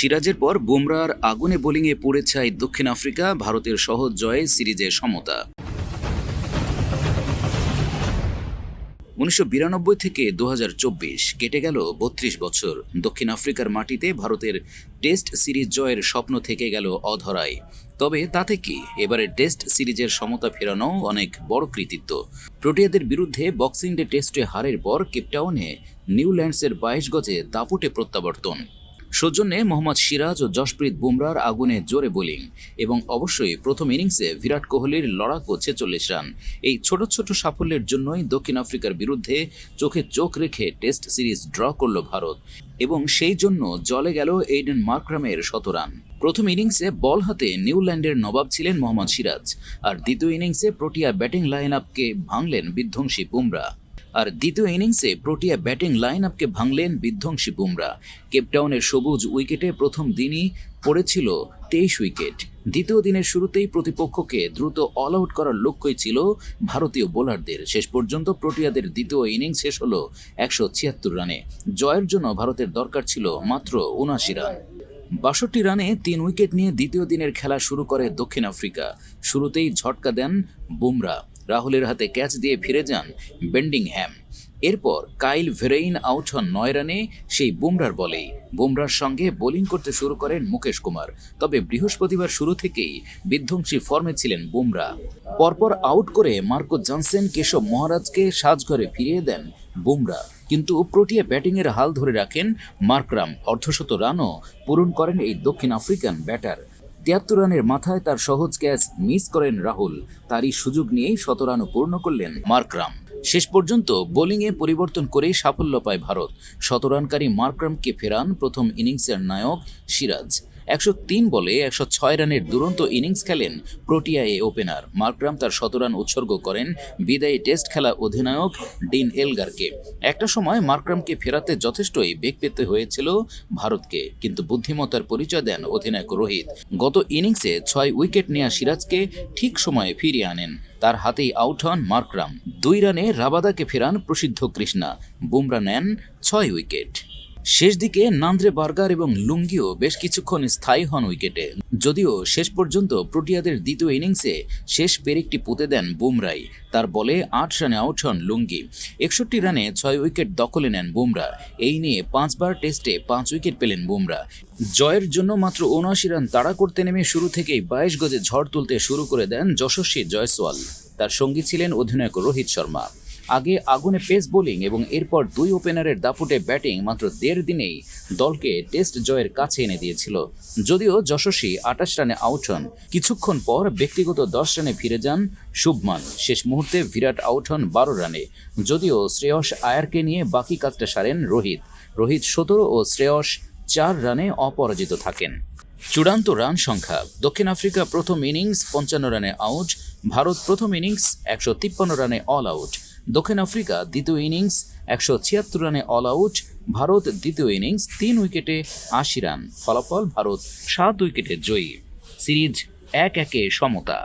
সিরাজের পর বুমরার আগুনে বোলিংয়ে পড়ে ছাই দক্ষিণ আফ্রিকা, ভারতের সহজ জয়ে সিরিজে সমতা। উনিশশো বিরানব্বই থেকে দু হাজার চব্বিশ কেটে গেল বত্রিশ বছর। দক্ষিণ আফ্রিকার মাটিতে ভারতের টেস্ট সিরিজ জয়ের স্বপ্ন থেকে গেল অধরায় তবে তাতে কি? এবারে টেস্ট সিরিজের সমতা ফেরানো অনেক বড় কৃতিত্ব। প্রোটিয়াদের বিরুদ্ধে বক্সিং ডে টেস্টে হারের পর কেপটাউনে নিউল্যান্ডসের বাইশ গজে দাপুটে প্রত্যাবর্তন। সৌজন্যে মোহাম্মদ সিরাজ ও যশপ্রীত বুমরার আগুনে জোরে বোলিং এবং অবশ্যই প্রথম ইনিংসে বিরাট কোহলির লড়াকু ছেচল্লিশ রান। এই ছোট ছোট সাফল্যের জন্যই দক্ষিণ আফ্রিকার বিরুদ্ধে চোখে চোখ রেখে টেস্ট সিরিজ ড্র করল ভারত এবং সেই জন্য জলে গেল এইডেন মার্ক্রামের শত রান। প্রথম ইনিংসে বল হাতে নিউল্যান্ডের নবাব ছিলেন মোহাম্মদ সিরাজ, আর দ্বিতীয় ইনিংসে প্রোটিয়া ব্যাটিং লাইন আপকে ভাঙলেন বিধ্বংসী বুমরা। আর দ্বিতীয় ইনিংসে প্রোটিয়া ব্যাটিং লাইন আপকে ভাঙলেন বিধ্বংসী বুমরা। কেপটাউনের সবুজ উইকেটে প্রথম দিনই পড়েছিল তেইশ উইকেট। দ্বিতীয় দিনের শুরুতেই প্রতিপক্ষকে দ্রুত অল আউট করার লক্ষ্যই ছিল ভারতীয় বোলারদের। শেষ পর্যন্ত প্রোটিয়াদের দ্বিতীয় ইনিংস শেষ হলো একশো ছিয়াত্তর রানে। জয়ের জন্য ভারতের দরকার ছিল মাত্র উনআশি রান। বাষট্টি রানে তিন উইকেট নিয়ে দ্বিতীয় দিনের খেলা শুরু করে দক্ষিণ আফ্রিকা। শুরুতেই ঝটকা দেন বুমরা। রাহুলের হাতে ক্যাচ দিয়ে ফিরে যান বেন্ডিংহ্যাম। এরপর কাইল ভেরেইন আউট হন নয় রানে সেই বুমরার বলেই। বুমরার সঙ্গে বোলিং করতে শুরু করেন মুকেশ কুমার, তবে বৃহস্পতিবার শুরু থেকেই বিধ্বংসী ফর্মে ছিলেন বুমরা। পরপর আউট করে মার্কো জনসেন, কেশব মহারাজকে সাজঘরে ফিরিয়ে দেন বুমরা। কিন্তু প্রোটিয়া ব্যাটিংয়ের হাল ধরে রাখেন মার্করাম। অর্ধশত রানও পূরণ করেন এই দক্ষিণ আফ্রিকান ব্যাটার। তিয়াত্তর রানের মাথায় তার সহজ ক্যাচ মিস করেন রাহুল। তারই সুযোগ নিয়েই শত রানও পূর্ণ করলেন মার্করাম। শেষ পর্যন্ত বোলিংয়ে পরিবর্তন করে সাফল্য পায় ভারত। শতরানকারী মার্করামকে ফেরান প্রথম ইনিংসের নায়ক সিরাজ। একশো তিন বলে একশো ছয় রানের দুরন্ত ইনিংস খেলেন প্রোটিয়া এ ওপেনার। মার্করাম তার শতরান উৎসর্গ করেন বিদায়ী টেস্ট খেলা অধিনায়ক ডিন এলগারকে। একটা সময় মার্করামকে ফেরাতে যথেষ্টই বেগ পেতে হয়েছিল ভারতকে, কিন্তু বুদ্ধিমত্তার পরিচয় দেন অধিনায়ক রোহিত। গত ইনিংসে ছয় উইকেট নেয়া সিরাজকে ঠিক সময়ে ফিরিয়ে আনেন। তার হাতেই আউট হন মার্করাম দুই রানে রাবাদাকে ফেরান প্রসিদ্ধ কৃষ্ণা। বুমরা নেন ছয় উইকেট। শেষ দিকে নান্দ্রে বার্গার এবং লুঙ্গিও বেশ কিছুক্ষণ স্থায়ী হন উইকেটে। যদিও শেষ পর্যন্ত প্রোটিয়াদের দ্বিতীয় ইনিংসে শেষ পেরেকটি পুঁতে দেন বুমরাই। তার বলে আট রানে আউট হন লুঙ্গি। একষট্টি রানে ছয় উইকেট দখলে নেন বুমরা। এই নিয়ে পাঁচবার টেস্টে পাঁচ উইকেট পেলেন বুমরা। জয়ের জন্য মাত্র উনআশি রান তাড়া করতে নেমে শুরু থেকেই বাইশ গজে ঝড় তুলতে শুরু করে দেন যশস্বী জয়সওয়াল। তার সঙ্গী ছিলেন অধিনায়ক রোহিত শর্মা। আগে আগুনে পেস বোলিং এবং এরপর দুই ওপেনারের দাপুটে ব্যাটিং মাত্র দেড় দিনেই দলকে টেস্ট জয়ের কাছে এনে দিয়েছিল। যদিও যশস্বী আটাশ রানে আউট হন। কিছুক্ষণ পর ব্যক্তিগত দশ রানে ফিরে যান শুভমান। শেষ মুহূর্তে বিরাট আউট হন বারো রানে। যদিও শ্রেয়স আয়ারকে নিয়ে বাকি কাজটা সারেন রোহিত। রোহিত সতেরো ও শ্রেয়স চার রানে অপরাজিত থাকেন। চূড়ান্ত রান সংখ্যা। দক্ষিণ আফ্রিকা প্রথম ইনিংস পঞ্চান্ন রানে আউট। ভারত প্রথম ইনিংস একশো তিপ্পান্ন রানে অল আউট। দক্ষিণ আফ্রিকা দ্বিতীয় ইনিংস, একশো ছিয়াত্তর রানে অল আউট ভারত দ্বিতীয় ইনিংস, তিন উইকেটে আশি রান। ফলাফল, ভারত সাত উইকেটে জয়ী। সিরিজ এক একে সমতা।